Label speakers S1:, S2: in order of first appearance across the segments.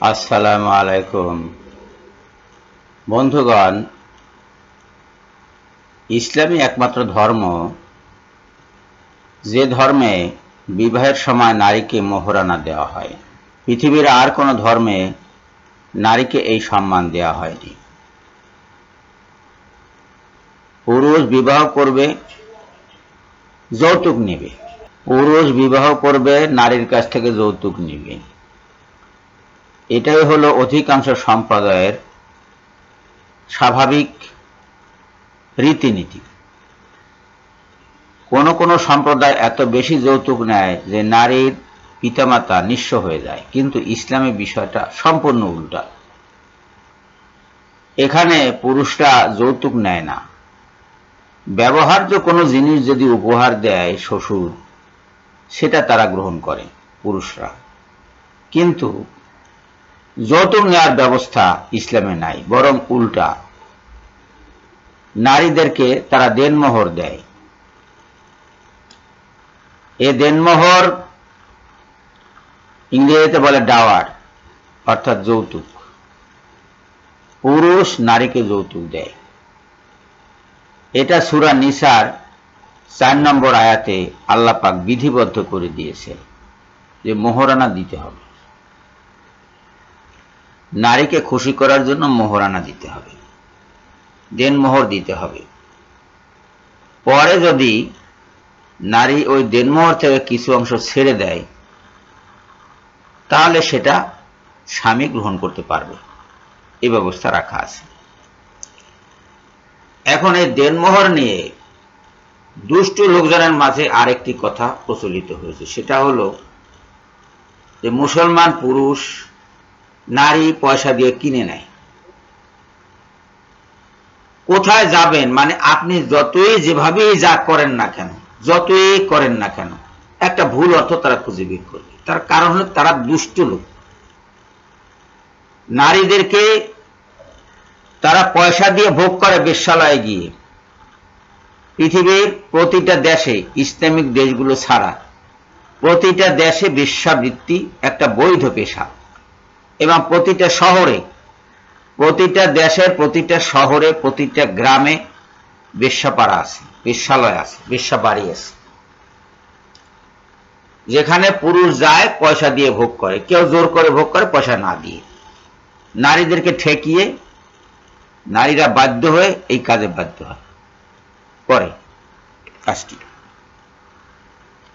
S1: আসসালামু আলাইকুম। বন্ধুগণ, ইসলামই একমাত্র ধর্ম। যে ধর্মে বিবাহের সময় নারীকে মোহরানা দেওয়া হয়, পৃথিবীর আর কোনো ধর্মে নারীকে এই সম্মান দেওয়া হয়নি। পুরুষ বিবাহ করবে, যৌতুক নেবে। পুরুষ বিবাহ করবে, নারীর কাছ থেকে যৌতুক নেবে। এটাই হলো অধিকাংশ সম্প্রদায়ের স্বাভাবিক রীতিনীতি। কোন কোন সম্প্রদায় এত বেশি যৌতুক নেয় যে নারীর পিতামাতা নিঃস্ব হয়ে যায়, কিন্তু ইসলামের বিষয়টা সম্পূর্ণ উল্টা। এখানে পুরুষরা যৌতুক নেয় না। ব্যবহার্য কোনো জিনিস যদি উপহার দেয় শ্বশুর, সেটা তারা গ্রহণ করে পুরুষরা। কিন্তু যৌতুক নেওয়ার ব্যবস্থা ইসলামে নাই, বরং উল্টা। নারীদেরকে তারা দেনমোহর দেয়। এ দেনমোহর ইংরেজিতে বলে ডাওয়ার, অর্থাৎ যৌতুক। পুরুষ নারীকে যৌতুক দেয়। এটা সুরা নিসার চার নম্বর আয়াতে আল্লাপাক বিধিবদ্ধ করে দিয়েছে যে মোহরানা দিতে হবে। নারীকে খুশি করার জন্য মোহরানা দিতে হবে। দেন মোহর দিতে হবে। পরে যদি নারী ওই দেনমোহর থেকে কিছু অংশ ছেড়ে দেয়, তাহলে সেটা স্বামী গ্রহণ করতে পারবে। এই ব্যবস্থা রাখা আছে। এখন এই দেনমোহর নিয়ে দুষ্ট লোকজনের মাঝে আরেকটি কথা প্রচলিত হয়েছে। সেটা হলো যে মুসলমান পুরুষ নারী পয়সা দিয়ে কিনে নেয়। কোথায় যাবেন? মানে আপনি যতই যেভাবেই যা করেন না কেন, যতই করেন না কেন, একটা ভুল অর্থ তারা খুঁজে বের করবে। তার কারণ হলো তারা দুষ্ট লোক। নারীদেরকে তারা পয়সা দিয়ে ভোগ করে বেশ্যালয়ে গিয়ে। পৃথিবীর প্রতিটা দেশে ইসলামিক দেশগুলো ছাড়া প্রতিটা দেশে বেশ্যাবৃত্তি একটা বৈধ পেশা। এবং প্রতিটা শহরে, প্রতিটা দেশের, প্রতিটা শহরে, প্রতিটা গ্রামে বেশ্যাপাড়া আছে বেশ্যালয় আছে বেশ্যা বাড়ি আছে। যেখানে পুরুষ যায়, পয়সা দিয়ে ভোগ করে। কেউ জোর করে ভোগ করে, পয়সা না দিয়ে। নারীদেরকে ঠেকিয়ে, নারীরা বাধ্য হয়ে এই কাজে বাধ্য হয়। করে কাজটি।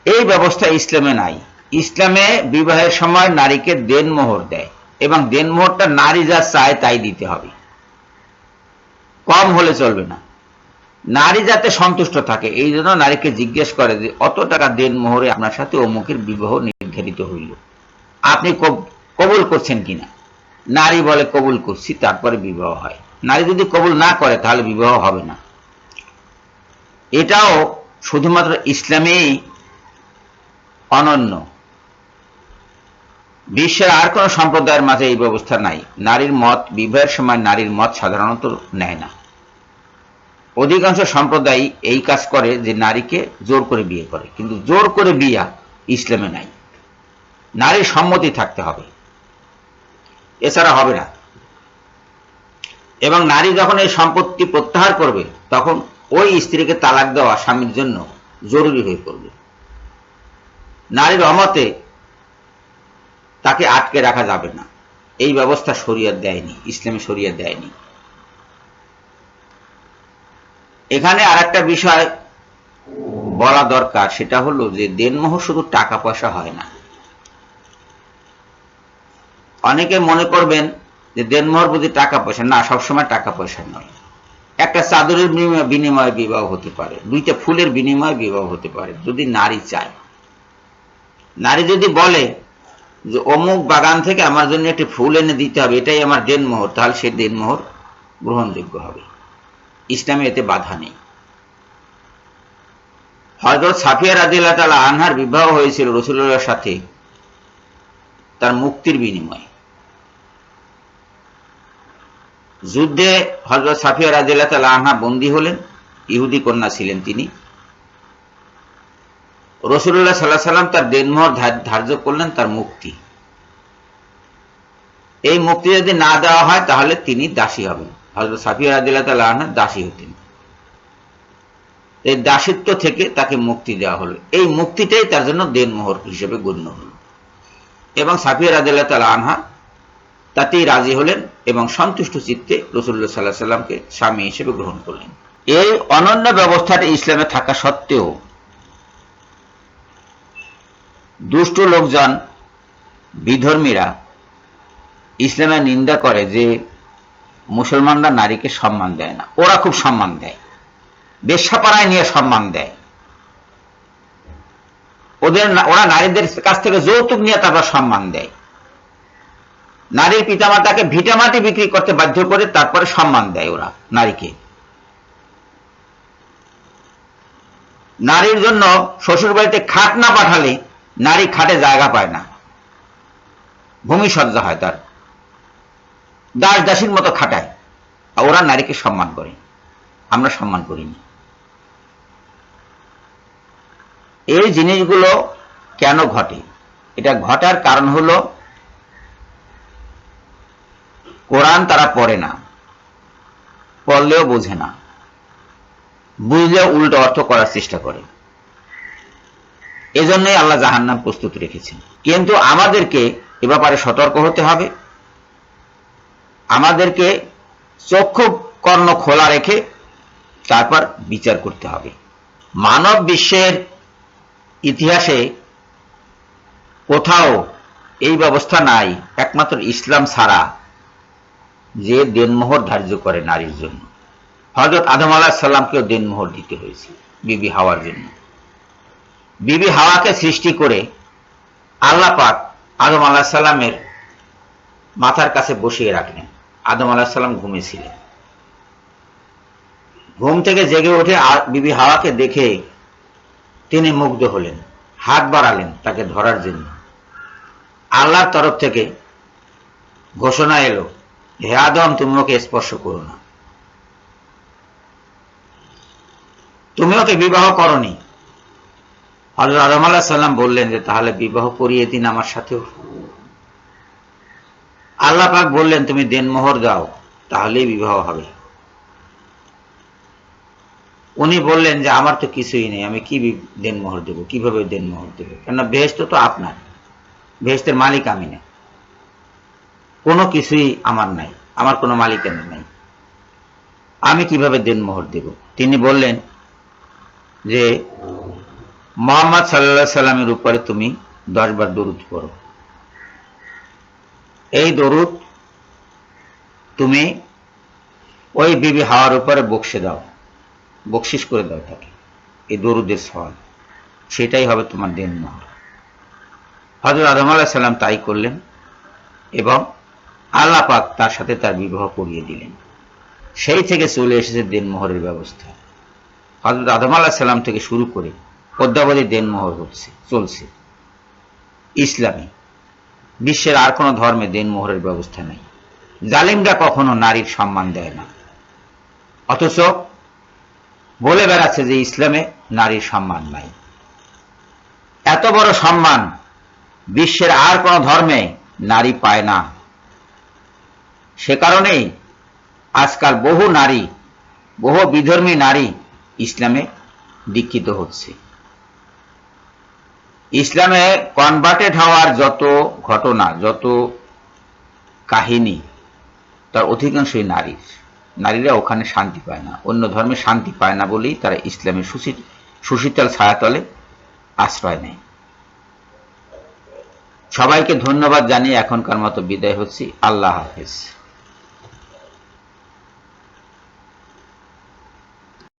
S1: এই ব্যবস্থা ইসলামে নাই। ইসলামে বিবাহের সময় নারীকে দেনমোহর দেয়। এবং দেনমোহরটা নারী যা চায় তাই দিতে হবে। কম হলে চলবে না। নারী যাতে সন্তুষ্ট থাকে, এই জন্য নারীকে জিজ্ঞেস করে যে, অত টাকা দেন মোহরে আপনার সাথে অমুকের বিবাহ নির্ধারিত হইল। আপনি কবুল করছেন কিনা? নারী বলে, কবুল করছি, তারপরে বিবাহ হয়। নারী যদি কবুল না করে, তাহলে বিবাহ হবে না। এটাও শুধুমাত্র ইসলামেই অনন্য। বিশ্বের আর কোন সম্প্রদায়ের মাঝে এই ব্যবস্থা নাই। নারীর মত, বিবাহের সময় নারীর মত সাধারণত নেয় না। অধিকাংশ সম্প্রদায় এই কাজ করে যে নারীকে জোর করে বিয়ে করে। কিন্তু জোর করে বিয়া ইসলামে নাই। নারীর সম্মতি থাকতে হবে। এছাড়া হবে না। এবং নারী যখন এই সম্পত্তি প্রত্যাহার করবে, তখন ওই স্ত্রীকে তালাক দেওয়া স্বামীর জন্য জরুরি হয়ে পড়বে। নারীর অমতে তাকে আটকে রাখা যাবে না। এই ব্যবস্থা শরীয়ত দেয়নি, ইসলামে শরীয়ত দেয়নি। এখানে আর একটা বিষয় বলা দরকার, সেটা হলো যে দেনমোহ শুধু টাকা পয়সা হয় না। অনেকে মনে করবেন যে দেনমোহর প্রতি টাকা পয়সা, না, সবসময় টাকা পয়সা নয়। একটা চাদরের বিনিময়ে বিবাহ হতে পারে, দুইটা ফুলের বিনিময়ে বিবাহ হতে পারে, যদি নারী চায়। নারী যদি বলে যে অমুক বাগান থেকে আমার জন্য একটি ফুল এনে দিতে হবে, এটাই আমার দেনমোহর তাহলে সে দেনমোহর গ্রহণযোগ্য হবে। ইসলামে এতে বাধা নেই। হজরত সাফিয়া রাজিল্লা তালা আনহার বিবাহ হয়েছিল রসুল্লাহর সাথে, তার মুক্তির বিনিময়ে। যুদ্ধে হজরত সাফিয়া রাজিল্লা তালা আনহা বন্দী হলেন, ইহুদি কন্যা ছিলেন তিনি। রসুল্লাহ সাল্লাহ সাল্লাম তার দেনমোহর ধার্য করলেন তার মুক্তি। এই মুক্তি যদি না দেওয়া হয়, তাহলে তিনি দাসী হবেন। হজরত সাফিয়া আদিল্লাহ তাল্লাহ দাসী হতেন। এই দাসিত্ব থেকে তাকে মুক্তি দেওয়া হলো। এই মুক্তিটাই তার জন্য দেনমোহর হিসেবে গণ্য হলো। এবং সাফিয়া রাদিল্লাহ তালা আনহা তাতেই রাজি হলেন এবং সন্তুষ্ট চিত্তে রসুল্লাহ সাল্লাহ সাল্লামকে স্বামী হিসেবে গ্রহণ করলেন। এই অনন্য ব্যবস্থাটা ইসলামে থাকা সত্ত্বেও দুষ্ট লোকজন, বিধর্মীরা ইসলামের নিন্দা করে যে মুসলমানরা নারীকে সম্মান দেয় না। ওরা খুব সম্মান দেয়। বেশ্যাপাড়ায় নিয়ে সম্মান দেয়। ওদের ওরা নারীদের কাছ থেকে যৌতুক নিয়ে তারপর সম্মান দেয়। নারীর পিতামাতাকে ভিটামাটি বিক্রি করতে বাধ্য করে তারপরে সম্মান দেয় ওরা নারীকে। নারীর জন্য শ্বশুর বাড়িতে খাট না পাঠালে নারী খাটে জায়গা পায় না। ভূমি সজ্জা হয় তার। দাস দাসীর মতো খাটায়। আর ওরা নারীকে সম্মান করে। আমরা সম্মান করিনি। এই জিনিসগুলো কেন ঘটে? এটা ঘটার কারণ হলো, কোরআন তারা পড়ে না, পড়লেও বোঝে না। বুঝলেও উল্টো অর্থ করার চেষ্টা করে। এজন্যই আল্লাহ জাহান্নাম প্রস্তুত রেখেছেন। কিন্তু আমাদেরকে এ ব্যাপারে সতর্ক হতে হবে। আমাদেরকে চক্ষু কর্ণ খোলা রেখে তারপর বিচার করতে হবে। মানব বিশ্বের ইতিহাসে কোথাও এই ব্যবস্থা নাই, একমাত্র ইসলাম ছাড়া, যে দেনমোহর ধার্য করে নারীর জন্য। হজরত আদম আলাহ সাল্লামকেও দেনমোহর দিতে হয়েছে, বিবি হাওয়ার জন্য। বিবি হাওয়াকে সৃষ্টি করে আল্লাহ পাক আদম আলাহ সাল্লামের মাথার কাছে বসিয়ে রাখলেন। আদম আলাহ সাল্লাম ঘুমিয়েছিলেন। ঘুম থেকে জেগে আ- বিবি হাওয়াকে দেখে তিনি মুগ্ধ হলেন, হাত বাড়ালেন তাকে ধরার জন্য। আল্লাহর তরফ থেকে ঘোষণা এলো, হে আদম, তুমি ওকে স্পর্শ করো না। তুমি ওকে বিবাহ করনি। হজরত আদম আলাহ সাল্লাম বললেন যে, তাহলে বিবাহ করিয়ে দিন আমার সাথেও। আল্লাহ পাক বললেন, তুমি দেনমোহর দাও, তাহলেই বিবাহ হবে। উনি বললেন যে, আমার তো কিছুই নেই, আমি কি দেনমোহর দেব? কীভাবে দেনমোহর দেব? কেননা বেহেস্ত তো আপনার বেহেস্তের মালিক আমি না। কোনো কিছুই আমার নাই, আমার কোনো মালিকানা নাই। আমি কীভাবে দেনমোহর দেব? তিনি বললেন যে মোহাম্মদ সাল্লাহ সাল্লামের উপরে তুমি দশবার দরুদ পড়ো। এই দরুদ তুমি ওই বিবি হাওয়ার উপরে বকশে দাও বকশিস করে দাও তাকে এই দরুদের সওয়াল। সেটাই হবে তোমার দেন মোহর। হজরত আদম আলাহ সাল্লাম তাই করলেন এবং আল্লাহ পাক তার সাথে তার বিবাহ করিয়ে দিলেন। সেই থেকে চলে এসেছে দেন দেনমোহরের ব্যবস্থা। হজরত আদম আলাহ সাল্লাম থেকে শুরু করে পদ্মাবলী দেনমোহর হচ্ছে, চলছে। ইসলামী। বিশ্বের আর কোনো ধর্মে দেনমোহরের ব্যবস্থা নেই। জালিমরা কখনো নারীর সম্মান দেয় না। অথচ বলে বেড়াচ্ছে যে ইসলামে নারীর সম্মান নাই। এত বড় সম্মান বিশ্বের আর কোনো ধর্মে নারী পায় না। সে কারণেই আজকাল বহু নারী, বহু বিধর্মী নারী ইসলামে দীক্ষিত হচ্ছে। ইসলামে কনভার্টেড হওয়ার যত ঘটনা, যত কাহিনী, তার অধিকাংশই নারীর। নারীরা ওখানে শান্তি পায় না। অন্য ধর্মে শান্তি পায় না বলেই তারা ইসলামের সুশীত, সুশীতল ছায়াতলে আশ্রয় নেয়। সবাইকে ধন্যবাদ জানিয়ে এখনকার মতো বিদায় হচ্ছি। আল্লাহ হাফেজ।